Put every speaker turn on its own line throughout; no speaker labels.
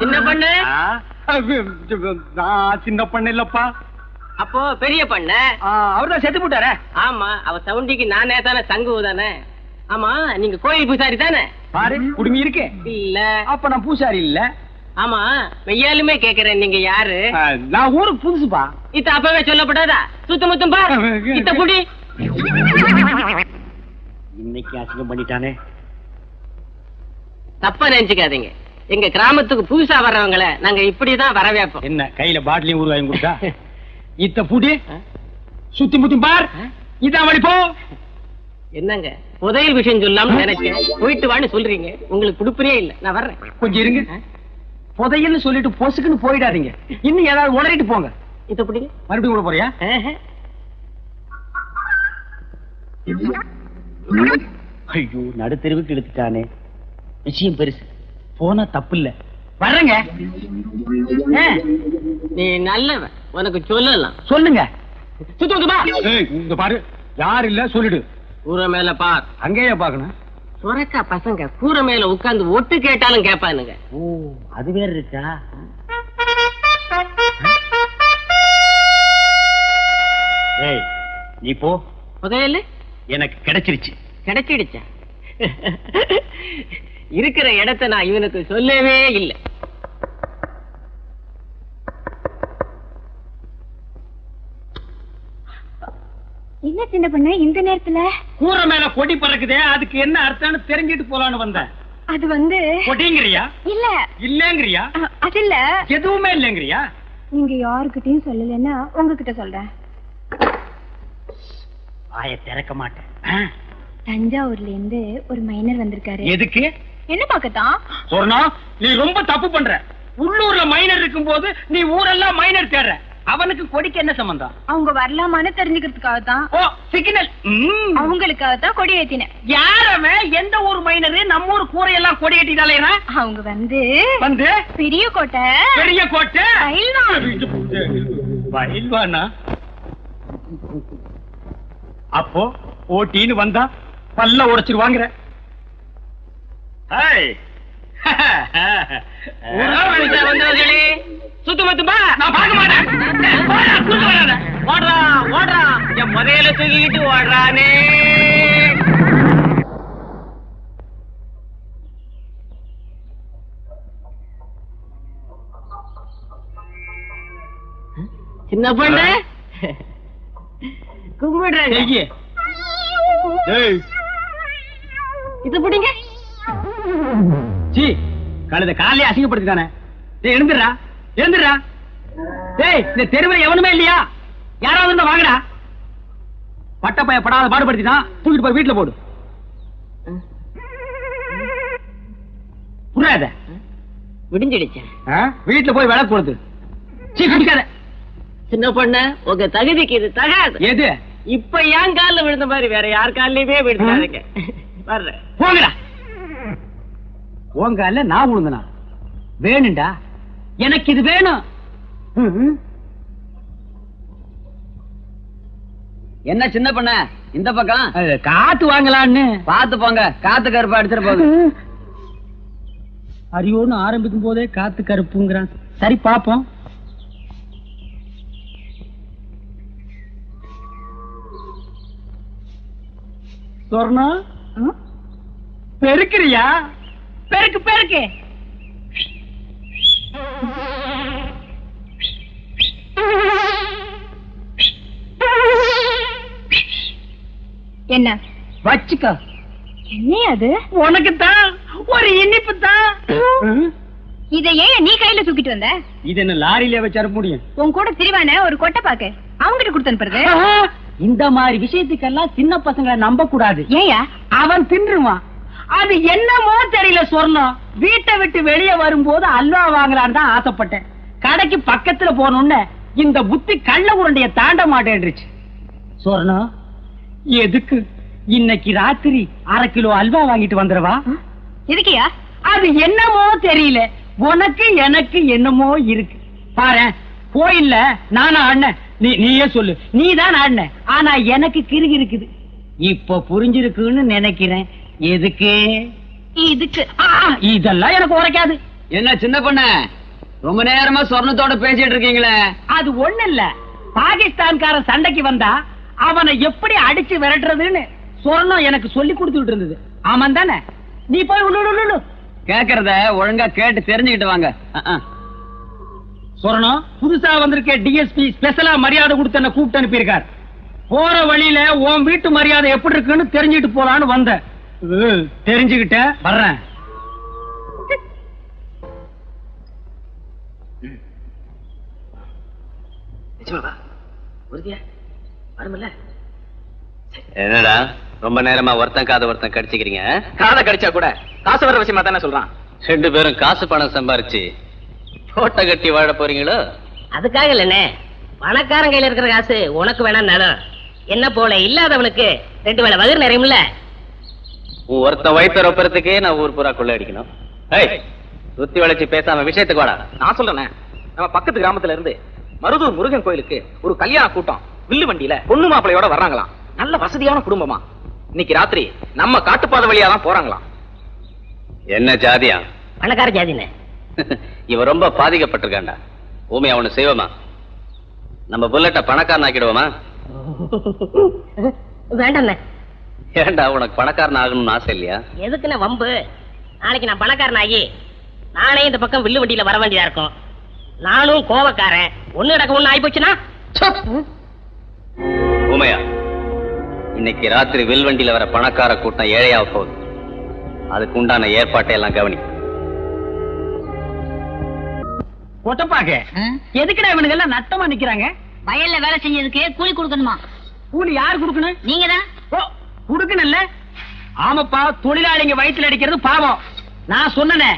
சின்ன பண்ணு.
நான் சின்ன பண்ண இல்லப்பா.
அப்போ பெரிய பண்ண.
அவர்தான் செத்து போட்டாரே
ஆமா அவ சவுண்டிக்கு நானே தானே சங்கு தானே. ஆமா நீங்க கோயில் பூசாரி தானே?
பாரு குடுமி இருக்கே.
இல்ல.
அப்ப நான் பூசாரி இல்ல.
ஆமா மெய்யாலுமே கேக்குறேன் நீங்க யாரு?
நான் ஊருக்கு புதுசுப்பா.
இத்த அப்பவே சொல்லப்படாதா? சுத்த முத்தம் பார். இத்த புடி.
இன்னைக்கு அசிங்கம் பண்ணிட்டானே.
தப்பா நினைச்சுக்காதீங்க. எங்க கிராமத்துக்கு புதுசா வர்றவங்கள நாங்க இப்படிதான் வரவேப்போம்
என்ன கையில பாட்டிலையும் ஊறுகாயும் கொடுத்தா? இத்த புடி சுத்தி முத்தி பார். இதான் வழி போ.
என்னங்க புதையல் விஷயம் சொல்லாம நினைச்சேன். போயிட்டு வான்னு சொல்றீங்க. உங்களுக்கு குடுப்பனே இல்ல. நான் வர்றேன்.
கொஞ்சம் இருங்க. புதையல்னு சொல்லிட்டு பொசுக்குன்னு போயிடாதீங்க. இன்னும் ஏதாவது உளறிட்டு போங்க.
இத புடிங்க
மறுபடியும் கூட போறியா. ஐயோ நடுத்தெருவுக்கு எடுத்துட்டானே விஷயம் பெருசு. போனா தப்பு இல்ல வர்றேங்க
நீ நல்லவன். உனக்கு சொல்லலாம்.
சொல்லுங்க.
சுத்த முத்தமா
இங்க பாரு. யார் இல்ல சொல்லிடு.
கூரை மேல பார்
அங்கேயே பாக்கணும்.
சுரக்கா பசங்க கூரை மேல உட்கார்ந்து ஒட்டு கேட்டாலும் கேட்பானுங்க.
ஓ அது வேற இருக்கா? ஏய் நீ போ.
புதையல்?
எனக்கு கிடைச்சிருச்சு.
கிடைச்சிடுச்சா? இருக்கிற இடத்த நான் இவனுக்கு சொல்லவே இல்லை.
என்ன சின்ன பொண்ணு இந்த நேரத்துல?
கூரை மேல கொடி பறக்குதே அதுக்கு என்ன அர்த்தம்னு தெரிஞ்சிட்டு போலான்னு வந்தேன்
அது வந்து
கொடிங்கிறியா?
இல்ல.
இல்லங்கிறியா?
அது இல்ல.
எதுவுமே இல்லங்கிறியா?
நீங்க யாருக்கிட்டயும் சொல்லலைன்னா உங்ககிட்ட சொல்றேன்.
வாய திறக்க மாட்டேன்.
தஞ்சாவூர்ல இருந்து ஒரு மைனர் வந்திருக்காரு.
எதுக்கு?
என்ன பார்க்கத்தான்?
சொன்னா நீ ரொம்ப தப்பு பண்ற. உள்ளூர்ல மைனர் இருக்கும்போது நீ ஊரெல்லாம் மைனர் தேடுற. அவனுக்கு கொடிக்கு என்ன சம்பந்தம்?
அவங்க வரலாமான்னு தெரிஞ்சுக்கிறதுக்காக தான்
ஓ சிக்னல்
அவங்களுக்காக தான் கொடி ஏத்தினேன்.
யாரவன் எந்த ஊர் மைனரு நம்ம ஊர் கூரையெல்லாம் கொடி கட்டிட்டாலே
அவங்க வந்து
வந்து?
பெரிய கோட்டை.
பெரிய கோட்டை?
பயில்வான்.
அப்போ ஓட்டின்னு வந்தா பல்ல உடைச்சிருவாங்கிற.
வந்தவர்களே சுத்து முத்துமா
நான் பார்க்க மாட்டேன். போடா, குறுக்க வராத.
ஓடுறா ஓடுறா. என் முதல்ல தூக்கிட்டு ஓடுறானே. சின்ன பொண்ணு? கும்பிடுறேன் இது பிடிங்க.
சீ, கழுத காலையே அசிங்கப்படுத்திட்டானே. டேய் எழுந்துடுறா எழுந்துடுறா டேய் இந்த தெருவில் எவனுமே இல்லையா? யாராவது இருந்தா வாங்கடா. பட்டப்பைய படாத பாடுபடுத்திட்டான். தூக்கிட்டு போய் வீட்டுல போடு. புரியாத?
விடிஞ்சிடுச்சேன்
வீட்டுல போய் விளக்கு கொடுத்து சீ குடிக்காத.
சின்ன பொண்ணு உங்க தகுதிக்கு இது தகாது.
எது?
இப்ப என் கால்ல விழுந்த மாதிரி வேற யார் கால்லயுமே விழுந்தாருங்க வர்றேன்.
போங்கடா. உங்க அல்ல நான் உழுந்தனா? வேணும்டா. எனக்கு இது வேணும்.
என்ன சின்ன பண்ண? இந்த பக்கம்?
காத்து வாங்கலான்னு.
பாத்து போங்க. காத்து கருப்பா அடிச்சிட்டு போகுது.
அரியோன்னு ஆரம்பிக்கும் போதே காத்து கருப்புங்கிறான். சரி பாப்போம் சொர்ணா? பெருக்கிறியா? பெருக்கு பெருக்கு.
என்ன?
வச்சுக்கோ.
என்ன அது?
உனக்கு தான் ஒரு இனிப்பு தான்
இத ஏன் நீ கையில தூக்கிட்டு வந்த?
இது என்ன லாரியில வச்சு அனுப்ப முடியும்?
உன் கூட திரிவான ஒரு கொட்டை பாக்க அவங்கிட்ட கொடுத்து அனுப்புறது?
இந்த மாதிரி விஷயத்துக்கெல்லாம் சின்ன பசங்களை நம்ப கூடாது
ஏயா?
அவன் தின்றுவான். அது என்னமோ தெரியல சொர்ணம் வீட்டை விட்டு வெளியே வரும்போது அல்வா வாங்கலான்னு தான் ஆசைப்பட்டேன். கடைக்கு பக்கத்துல போனோன்னு இந்த புத்தி கள்ள உருண்டைய தாண்ட மாட்டேன்றுச்சு. சொர்ணம் எதுக்கு? இன்னைக்கு ராத்திரி அரை கிலோ அல்வா வாங்கிட்டு வந்துடவா?
எதுக்கியா
அது என்னமோ தெரியல. உனக்கு எனக்கு என்னமோ இருக்கு. பாரு கோயில்ல நானா ஆடினேன். நீ நீயே சொல்லு. நீ தான் ஆடின. ஆனா எனக்கு கிறுகி இருக்குது. இப்ப புரிஞ்சிருக்குன்னு நினைக்கிறேன். எதுக்கு?
இதுக்கு.
ஆ, இதெல்லாம் எனக்கு உரைக்காது.
என்ன சின்ன பொண்ண? ரொம்ப நேரமா சொர்ணத்தோட பேசிட்டு இருக்கீங்களே.
அது ஒண்ணு இல்ல. பாகிஸ்தான்காரன் சண்டைக்கு வந்தா அவனை எப்படி அடிச்சு விரட்டுறதுன்னு சொர்ணம் எனக்கு சொல்லி கொடுத்துட்டு இருந்தது. ஆமாம் தானே? நீ போய் உள்ளு.
கேக்குறத ஒழுங்கா கேட்டு தெரிஞ்சுக்கிட்டு வாங்க.
சொர்ணம் புதுசா வந்திருக்க டிஎஸ்பி ஸ்பெஷலா மரியாதை கொடுத்து என்ன கூப்பிட்டு அனுப்பியிருக்கார். போற வழியில உன் வீட்டு மரியாதை எப்படி இருக்குன்னு தெரிஞ்சுட்டு போலான்னு வந்தேன். உ, தெரிஞ்சுக்கிட்டேன் வர்றேன்.
என்னடா ரொம்ப நேரமா ஒருத்தன் காதை ஒருத்தன் கடிச்சுக்கிறீங்க
காதை கடிச்சா கூட காசு வர விஷயமா தானே சொல்றான்.
ரெண்டு பேரும் காசு பணம் சம்பாரிச்சு போட்டை கட்டி வாழ போறீங்களோ?
அதுக்காக இல்லனே பணக்காரன் கையில இருக்கிற காசு உனக்கு வேணா நலம் என்ன போல இல்லாதவனுக்கு ரெண்டு வேளை வயிறு நிறையும்ல.
உன் ஒருத்தன் வயிற்று ரொப்பறதுக்கே நான் ஊர் பூரா கொள்ள அடிக்கணும். ஏய் சுத்தி வளைச்சு பேசாம விஷயத்துக்கு வாடா.
நான் சொல்றேனே நம்ம பக்கத்து கிராமத்துல இருந்து மருதூர் முருகன் கோயிலுக்கு ஒரு கல்யாண கூட்டம் வில்லு வண்டியில பொண்ணு மாப்பிளையோட வர்றாங்களாம். நல்ல வசதியான குடும்பமா. இன்னைக்கு ராத்திரி நம்ம காட்டுப்பாதை வழியா தான் போறாங்களாம்.
என்ன ஜாதியா?
பணக்கார ஜாதினே.
இவன் ரொம்ப பாதிக்கப்பட்டிருக்கான்டா. ஊமை அவனு செய்வோமா? நம்ம புல்லட்ட பணக்காரன் ஆக்கிடுவோமா
வேண்டாண்ணே
ஏன்டா உனக்கு பணக்காரன் ஆகணும்னு ஆசை இல்லையா?
எதுக்குண்ணே வம்பு? நாளைக்கு நான் பணக்காரன் ஆகி நானே இந்த பக்கம் வில்லு வண்டியில வர வேண்டியதா இருக்கும். நானும் கோவக்காரன். ஒண்ணு நடக்க ஒண்ணு ஆயிப்போச்சுன்னா?
உமையா இன்னைக்கு ராத்திரி வில்வண்டியில வர பணக்கார கூட்டம் ஏழையாக போகுது. அதுக்கு உண்டான ஏற்பாட்டை எல்லாம் கவனி
ஒட்டப்பாக்க எதுக்குடா இவனுங்க எல்லாம் நட்டமா நிக்கிறாங்க?
வயல்ல வேலை செஞ்சதுக்கு கூலி கொடுக்கணுமா?
கூலி யார் கொடுக்கணும்?
நீங்க தான்
ஓ குடுக்கணும்ல ஆமாப்பா தொழிலாளிங்க வயித்துல அடிக்கிறது பாவம். நான் சொன்னனே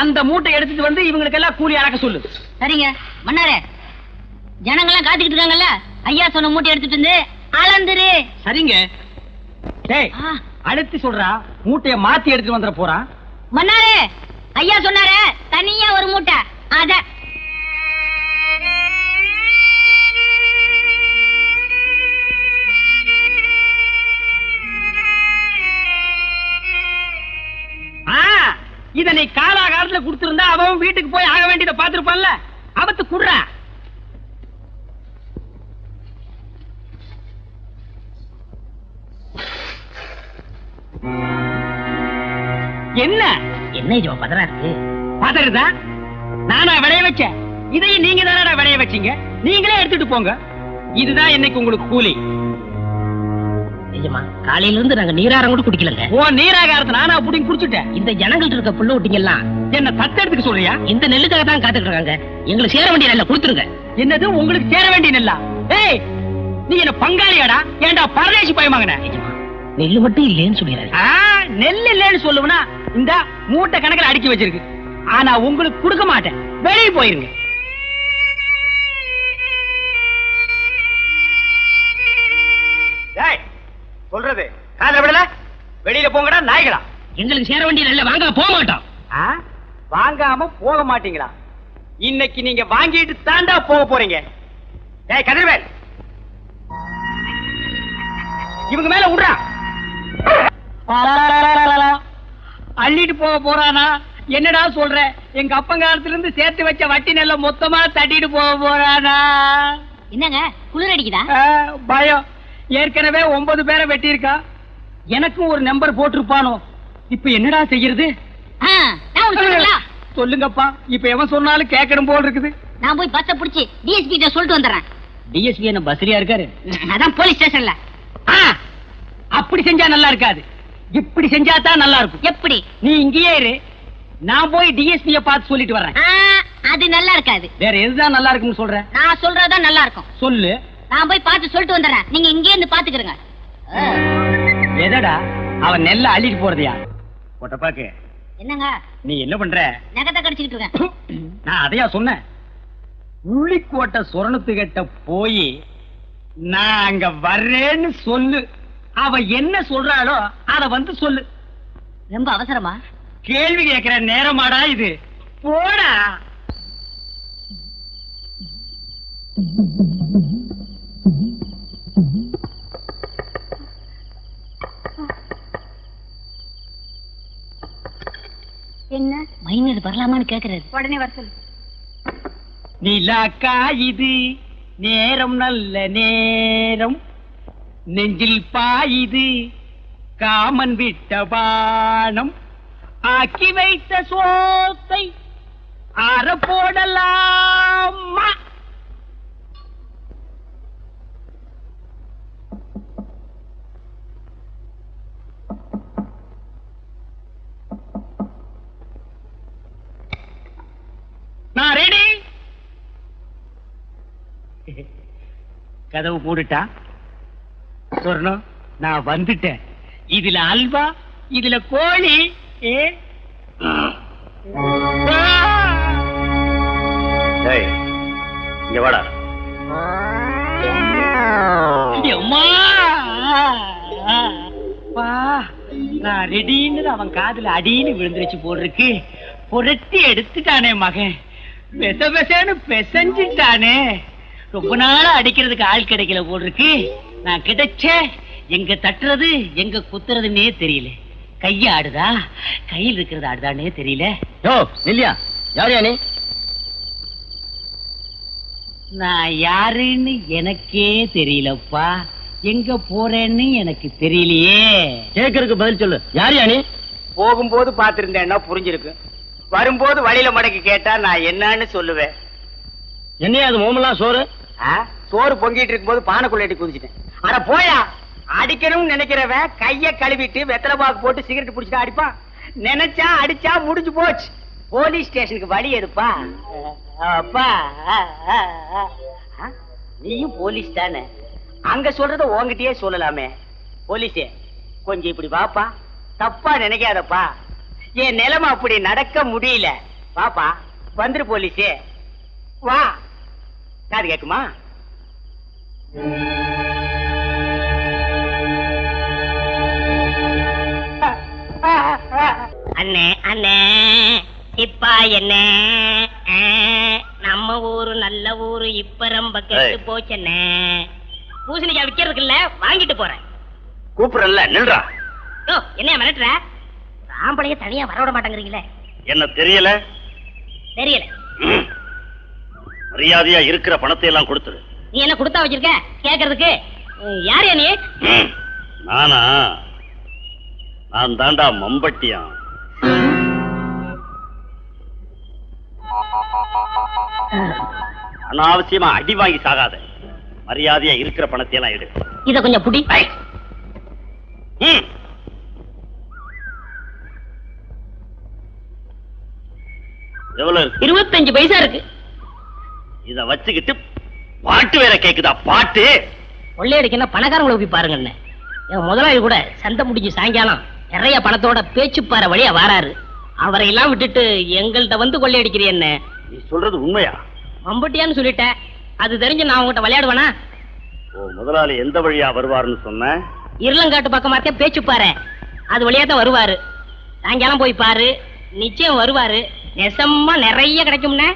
அந்த மூட்டை எடுத்துட்டு வந்து இவங்களுக்கு எல்லாம் கூலி அடக்க சொல்லு.
சரிங்க மன்னாரே. ஜனங்கெல்லாம் காத்துக்கிட்டு இருக்காங்கல்ல? ஐயா சொன்ன மூட்டை எடுத்துட்டு வந்து அளந்துரு.
சரிங்க. டேய் அடுத்து சொல்றா மூட்டைய மாத்தி எடுத்துட்டு வந்துட போறான்.
மன்னாரே ஐயா சொன்னாரே தனியா ஒரு மூட்டை. அத
இத நீ காலாகாலத்துல கொடுத்திருந்தா அவன் வீட்டுக்கு போய் ஆக வேண்டியதை பாத்துருப்பான்ல அவத்து குடுறா. என்ன?
என்ன இது பதறா இருக்கு?
பதறுதா? நானா விளைய வச்சேன். இதையும் நீங்க தானடா விளைய வச்சீங்க? நீங்களே எடுத்துட்டு போங்க. இதுதான் இன்னைக்கு உங்களுக்கு கூலி.
நிஜமா? காலையில இருந்து நாங்க நீராரம் கூட குடிக்கலங்க.
ஓ நீராகாரத்தை நானா அப்படி குடிச்சுட்டேன்.
இந்த ஜனங்கள்ட்ட இருக்க புள்ள விட்டீங்கல்லாம்
என்ன தத்தெடுத்துக்க சொல்றியா?
இந்த நெல்லுக்காக தான் காத்துட்டு இருக்காங்க. எங்களுக்கு சேர வேண்டிய நெல்லை கொடுத்துருங்க.
என்னது? உங்களுக்கு சேர வேண்டிய நெல்லா? ஏய் நீ என்ன பங்காளியாடா? ஏன்டா பரதேசி பயமாங்கன
நெல்லு மட்டும் இல்லைன்னு சொல்லிடுறாரு
நெல் இல்லைன்னு சொல்லுவனா? இந்த மூட்டை கணக்குல அடுக்கி வச்சிருக்கு. ஆனா உங்களுக்கு கொடுக்க மாட்டேன். வெளியே போயிருங்க. சொல்றது? காதல விடல? வெளியில போங்கடா நாய்களா.
எங்களுக்கு சேர வேண்டிய நெல்லை வாங்க போக மாட்டோம்?
வாங்காம போக மாட்டீங்களா? இன்னைக்கு நீங்க வாங்கிட்டு தாண்டா போக போறீங்க. ஏய் கதிர்வேல். இவங்க மேல விடுறா அள்ளிட்டு போக போறானா? என்னடா சொல்ற? எங்க அப்பங்காலத்துல இருந்து சேர்த்து வச்ச வட்டி நெல்ல மொத்தமா தட்டிட்டு போக போறானா?
என்னங்க குளிர் அடிக்குதா?
பயம். ஏற்கனவே ஒன்பது பேரை வெட்டியிருக்கா? எனக்கும் ஒரு நம்பர் போட்டிருப்பானோ? இப்ப என்னடா செய்யறது? சொல்லுங்கப்பா. இப்ப எவன் சொன்னாலும் கேட்கணும் போல் இருக்குது.
நான் போய் பஸ்ஸ புடிச்சு டிஎஸ்பி கிட்ட சொல்லிட்டு வந்துடுறேன்.
டிஎஸ்பி என்ன பஸ்லியா இருக்காரு?
அதான் போலீஸ் ஸ்டேஷன்ல
அப்படி செஞ்சா நல்லா இருக்காது. இப்படி செஞ்சா தான் நல்லா இருக்கும்.
எப்படி?
நீ இங்கேயே இரு. நான் போய் டிஎஸ்பிய பார்த்து சொல்லிட்டு வர்றேன்.
ஆ, அது நல்லா இருக்காது.
வேற எதுதான் நல்லா இருக்கும்னு சொல்ற?
நான் சொல்றதுதான் நல்லா இருக்கும்.
சொல்லு.
நான் போய் பார்த்து சொல்லிட்டு வந்துடுறேன். நீங்க இங்கே இருந்து பாத்துக்கிறங்க
எதடா? அவன் நெல்ல அள்ளிட்டு போறதையா? ஒட்டப்பாக்கு
என்னங்க?
நீ என்ன பண்ற?
நகத்தை கடிச்சுக்கிட்டு இருக்கேன்.
நான் அதையா சொன்னேன். உள்ளிக்கோட்டை சொரணத்துக்கிட்ட போய் நான் அங்க வர்றேன்னு சொல்லு. அவ என்ன சொல்றாளோ அத வந்து சொல்லு.
ரொம்ப அவசரமா?
கேள்வி கேட்கிற நேரமாடா இது. போடா.
வரலாமான்னு கேக்குறாரு. உடனே வர சொல்லு.
நிலாக்கா இது நேரம் நல்ல நேரம். நெஞ்சில் பாயுது காமன் விட்ட பானம் ஆக்கி வைத்த சோத்தை அற போடலாமா நான் ரெடி கதவு மூடுட்டா? சொர்ணம் நான் வந்துட்டேன். இதுல அல்வா இதுல கோழி
இங்க வாடா.
அம்மா நான் ரெடின்னு அவன் காதுல அடின்னு விழுந்துருச்சு போட்டிருக்கு புரட்டி எடுத்துட்டானே மகன். பெச பெசன்னு பெசஞ்சிட்டானே. ரொம்ப நாளா அடிக்கிறதுக்கு ஆள் கிடைக்கல போட்டிருக்கு நான் கிடைச்ச எங்க தட்டுறது எங்க குத்துறதுன்னே தெரியல. கைய ஆடுதா? கையில் இருக்கிறது ஆடுதானே தெரியல.
யோ இல்லையா யார் நீ?
நான் யாருன்னு எனக்கே தெரியலப்பா. எங்க போறேன்னு எனக்கு தெரியலையே.
கேக்குறதுக்கு பதில் சொல்லு. யார் நீ?
போகும்போது பாத்திருந்தேன்னா புரிஞ்சிருக்கு. வரும்போது வழியில மடக்கி கேட்டா நான் என்னன்னு சொல்லுவேன்.
என்னையா அது மோமெல்லாம் சோறு?
சோறு பொங்கிட்டு இருக்கும்போது பானைக்குள்ள எட்டி குதிச்சிட்டேன். அட போயா அடிக்கணும்னு நினைக்கிறவன் கைய கழுவிட்டு வெத்தலை பாக்கு போட்டு சிகரெட் புடிச்சிட்டு அடிப்பான். நினைச்சா அடிச்சா முடிஞ்சு போச்சு. போலீஸ் ஸ்டேஷனுக்கு வழி எடுப்பா. அப்பா? நீயும் போலீஸ் தானே. அங்க சொல்றத உன்கிட்டயே சொல்லலாமே. போலீஸே கொஞ்சம் இப்படி வாப்பா. தப்பா நினைக்காதப்பா. என் நிலைமை அப்படி நடக்க முடியல. வாப்பா வந்துரு போலீஸே. வா. காது கேக்குமா?
அண்ணே அண்ணே இப்பா என்ன? நம்ம ஊரு நல்ல ஊரு இப்ப ரொம்ப கெட்டு. போச்சண்ணே பூசணிக்காய் விக்கிறதுக்குல்ல வாங்கிட்டு போறேன்.
கூப்பிடல நில்றா.
ஓ என்ன மிரட்டுற? ஆம்பளைய தனியா வரவிட மாட்டேங்கிறீங்களே?
என்ன தெரியல?
தெரியல.
மரியாதையா இருக்கிற பணத்தை எல்லாம் கொடுத்துரு.
நீ என்ன கொடுத்தா வச்சிருக்க? கேக்குறதுக்கு? யாரு நீ?
நானா? நான் தாண்டா மம்பட்டியான் அனாவசியமா அடி வாங்கி சாகாத. மரியாதையா இருக்கிற பணத்தை எல்லாம் எடு.
இத கொஞ்சம் புடி.
எவ்வளவு இருக்கு?
இருபத்தஞ்சு பைசா இருக்கு.
இத வச்சுக்கிட்டு பாட்டு வேற கேக்குதா? பாட்டு?
கொள்ளையடிக்கணும் பணக்காரங்களை போய் பாருங்க அண்ணே. என் முதலாளி கூட சந்தை முடிஞ்சு சாயங்காலம் நிறைய பணத்தோட பேச்சுப்பாறை வழியா வாராரு. அவரை எல்லாம் விட்டுட்டு எங்கள்கிட்ட வந்து கொள்ளையடிக்கிறீ என்ன
நீ சொல்றது உண்மையா?
மம்பட்டியான்னு சொல்லிட்டேன் அது தெரிஞ்சு நான் உங்ககிட்ட விளையாடுவேனா?
ஓ முதலாளி எந்த வழியா வருவாருன்னு சொன்ன?
இருளங்காட்டு பக்கமா இருக்க பேச்சுப்பாறை அது வழியா தான் வருவாரு. சாயங்காலம் போய் பாரு. நிச்சயம் வருவாரு. நெசமா நிறைய கிடைக்கும்னே.